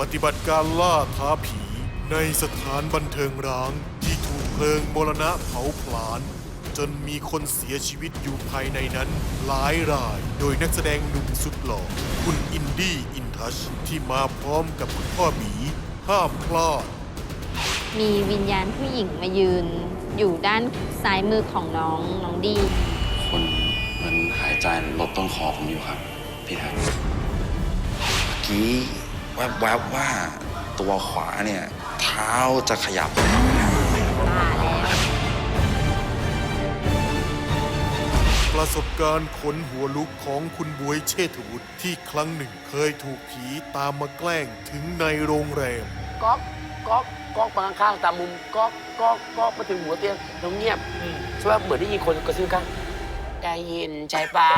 ปฏิบัติการล่าท้าผีในสถานบันเทิงร้าง ที่ถูกเพลิงมรณะเผาผลาญจนมีคนเสียชีวิตอยู่ภายในนั้นหลายราย โดยนักแสดงหนุ่มสุดหล่อคุณอินดี้อินทัชที่มาพร้อมกับคุณพ่อหมีห้ามพลาด มีวิญญาณผู้หญิงมายืน อยู่ด้านซ้ายมือของน้องน้องดี คนเหมือนหายใจลดต้นคอผมอยู่ครับพี่แทนเมื่อกี้ แวบๆว่าตัวขวาเนี่ยเท้าจะขยับมาแล้วประสบการณ์ขนหัวลุกของคุณบวยเชษฐวุฒิที่ครั้งหนึ่งเคยถูกผีตามมาแกล้งถึงในโรงแรม ก๊อกก๊อกก๊อกมาข้างๆตามมุมก๊อกก๊อกก๊อกมาถึงหัวเตียงน้องเงียบใช่ไหมเหมือนได้ยินคนกระซิบข้างได้ยินใช่ปะ